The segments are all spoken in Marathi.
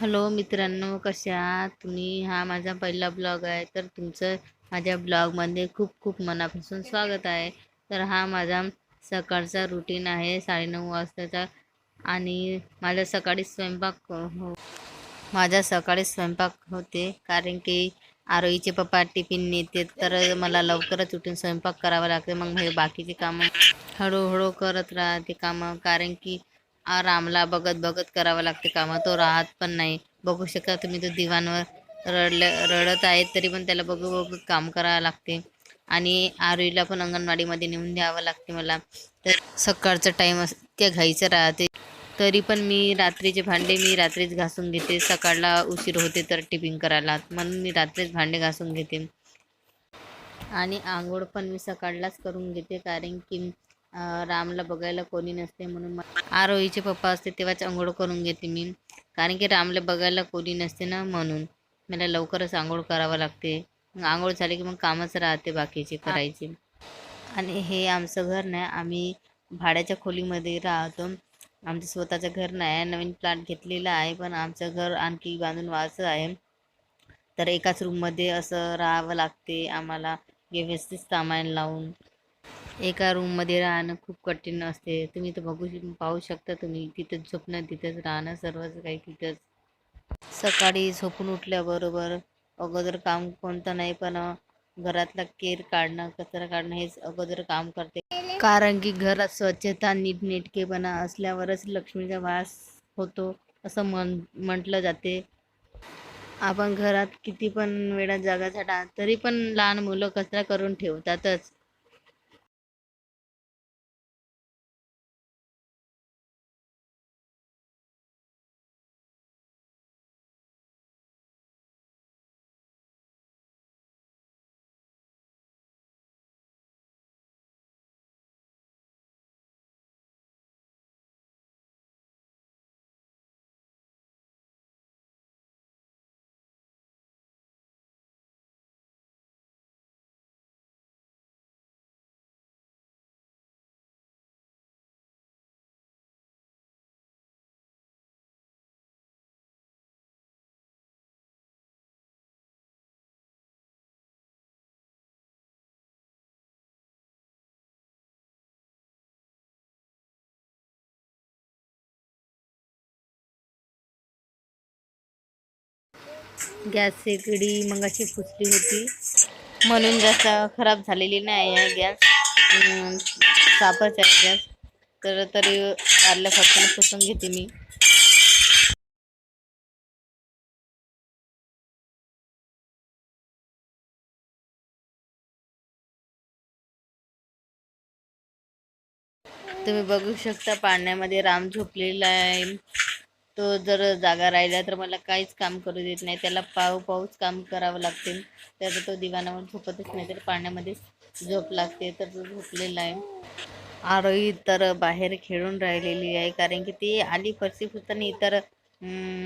हॅलो मित्रांनो कशा आहात? तुम्ही? हा माझा पहिला ब्लॉग आहे तर तुमचं माझ्या ब्लॉगमध्ये खूप खूप मनापासून स्वागत आहे. तर हा माझा सकाळचा रुटीन आहे साडेनऊ वाजताचा आणि माझा सकाळी स्वयंपाक हो, हो माझा सकाळी स्वयंपाक होते कारण की आरोईचे पप्पा टिफिन नेते तर मला लवकरच उठून स्वयंपाक करावा लागते मग हे बाकीचे कामं हळूहळू करत राहते कामं कारण की रामला बघत बघत करावं लागते कामं. तो राहत पण नाही. बघू शकता तुम्ही तो दिवाणवर रडलं रडत आहे तरी पण त्याला बघू बघू काम करावं लागते. आणि आरुईला पण अंगणवाडीमध्ये नेऊन द्यावं लागते मला. तर सकाळचा टाईम अस त्या घाईचं राहते. तरी पण मी रात्रीचे भांडे मी रात्रीच घासून घेते. सकाळला उशीर होते तर टिफिन करायला. म्हणून मी रात्रीच भांडे घासून घेते. आणि आंघोळ पण मी सकाळलाच करून घेते. कारण की रामला बघायला कोणी नसते म्हणून मग आरोहीचे पप्पा असते तेव्हाच आंघोळ करून घेते मी. कारण की रामला बघायला कोणी नसते ना म्हणून. मला लवकरच आंघोळ करावं लागते. मग आंघोळ झाली की मग कामच राहते बाकीचे करायचे. आणि हे आमचं घर नाही. आम्ही भाड्याच्या खोलीमध्ये राहतो. आमचं स्वतःचं घर नाही. आहे नवीन प्लॅट घेतलेला आहे पण आमचं घर आणखी बांधून व्हायचं आहे. तर एकाच रूममध्ये असं राहावं लागते. आम्हाला व्यवस्थित सामान लावून एका रूममध्ये राहणं खूप कठीण असते. तुम्ही तर बघू पाहू शकता तुम्ही. तिथंच झोपणं तिथंच राहणं सर्वच काही तिथंच. सकाळी झोपून उठल्याबरोबर अगोदर काम कोणतं नाही पण घरातला केर काढणं कचरा काढणं हेच अगोदर काम करते. कारण की घरात स्वच्छता नीटनेटकेपणा असल्यावरच लक्ष्मीचा वास होतो असं म्हण म्हटलं जाते. आपण घरात किती पण वेळा जागा झाडा तरी पण लहान मुलं कचरा करून ठेवतातच. गॅस शेगडी मग अशी फुसली होती. म्हणून जास्त खराब झालेली नाही आहे गॅस साफच सापच आहे गॅस. तर तरी आरल्या फटकन पुसून घेते मी. तुम्ही बघू शकता पाण्यामध्ये राम झोपलेला आहे. तो जर जागा राहिला तर मला काहीच काम करू देत नाही. त्याला पाव पाऊच काम करावं लागते तर तो दिवाणावर झोपतच नाही. तर पाण्यामध्येच झोप लागते. तर तो झोपलेला आहे. आरोही तर बाहेर खेळून राहिलेली आहे. कारण की ती आली फरशी पुसताना तर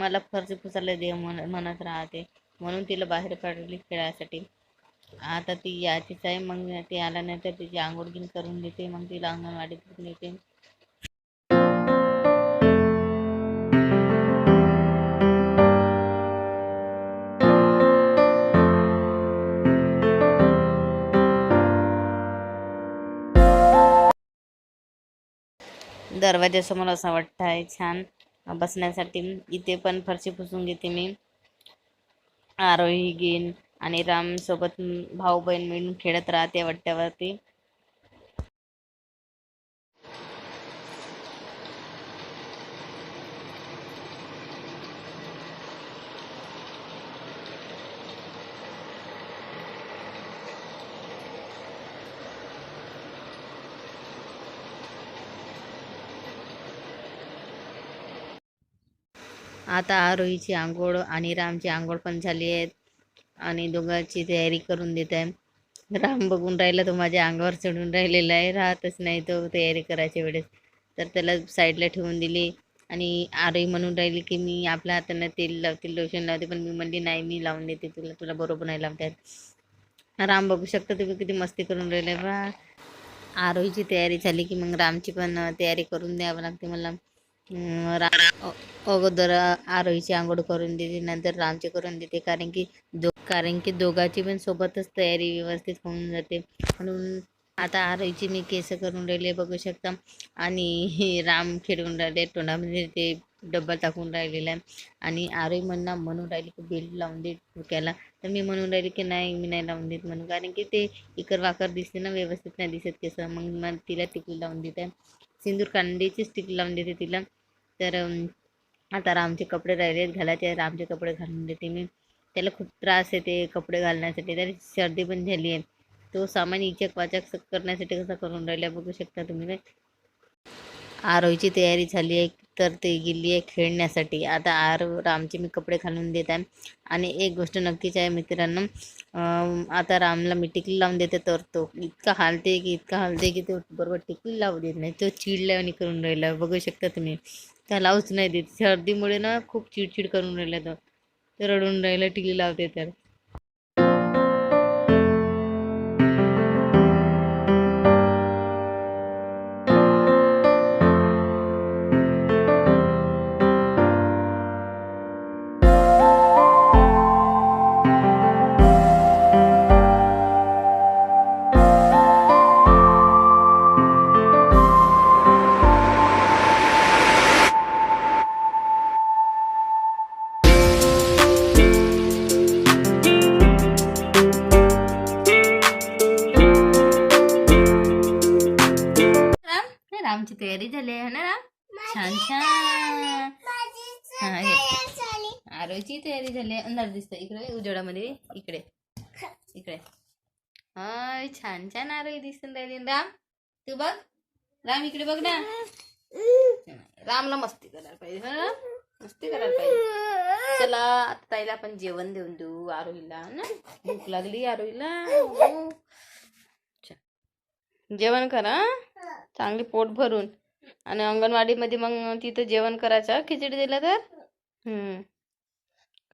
मला फरशी पुसायला दे म्हण म्हणत राहते. म्हणून तिला बाहेर काढली खेळायसाठी आता ती याचीच आहे. मग ती आल्यानंतर तिची आंघोळ गिन करून देते मग तिला अंगणवाडीत नेते. येते दरवाजासमोर असा वाटतं आहे छान. बसण्यासाठी इथे पण फरशी पुसून घेते मी. आरोही घेईन आणि राम सोबत भाऊ बहीण मिळून खेळत राहते वट्ट्यावरती आता आरोहीची आंघोळ आणि रामची आंघोळ पण झाली आहे आणि दोघांची तयारी करून देत आहे. राम बघून राहिला तो माझ्या अंगावर चढून राहिलेला आहे. राहतच नाही तो तयारी करायच्या वेळेस. तर त्याला साईडला ठेवून दिली. आणि आरोही म्हणून राहिली की मी आपल्या हातानं तेल लावते लोशन लावते पण मी म्हणली नाही मी लावून देते तुला. तुला बरोबर नाही लावतात राम बघू शकता तुम्ही किती मस्ती करून राहिले. बा आरोहीची तयारी झाली की मग रामची पण तयारी करून द्यावं लागते मला. अगोदर आरोहीची आंघोळ करून देते नंतर रामची करून देते कारण की दो कारण की दोघांची पण सोबतच तयारी व्यवस्थित होऊन जाते. म्हणून आता आरोहीची मी केस करून राहिले बघू शकता. आणि राम खेळून राहिले तोंडामध्ये ते डब्बा टाकून राहिलेला आहे. आणि आरोही म्हणणं म्हणून राहिली की बेल्ट लावून दे डोक्याला. तर मी म्हणून राहिली की नाही मी नाही लावून देत म्हणून. कारण की ते इकर वाकर दिसते ना व्यवस्थित नाही दिसत केस. मग मग तिला टिकली लावून देत. आहे कांडीचीच स्टिक लावून देते तिला. तर आता रामचे कपडे राहिले घालायचे रामचे कपडे घालून देते मी. त्याला खूप त्रास येते कपडे घालण्यासाठी. त्याला सर्दी पण झाली आहे. तो सामान इचक वाचक करण्यासाठी कसा करून राहिला बघू शकता तुम्ही काय आरोहीची तयारी झाली आहे. तर ते गेली आहे खेळण्यासाठी. आता आर रामचे मी कपडे घालून देत आहे. आणि एक गोष्ट नक्कीच आहे मित्रांनो आता रामला मी टिकली लावून देते तर तो इतका हालते की इतका हालते की तो बरोबर टिकली लावू देत नाही. तो चिडल्यावानी करून राहिला. बघू शकता तुम्ही. त्या लावूच नाही देत. सर्दीमुळे ना खूप चिडचिड करून राहिला तो रडून राहिला टिकली लावते तर. रामची तयारी झाली आहे ना? छान छान. आरोची तयारी झाली अंधार दिसतं इकडे उजेडामध्ये. इकडे. इकडे. हाय छान छान आरोही दिसून राहिली. राम तू बघ. राम इकडे बघ ना. रामला मस्ती करायला पाहिजे हा? मस्ती करायला पाहिजे. चला आता ताईला आपण जेवण देऊन देऊ आरोहीला ना? भूक लागली आरोहीला. हो. जेवण करा चांगली पोट भरून. आणि अंगणवाडीमध्ये मग तिथं जेवण करायचं खिचडी दिलं तर? हम्म.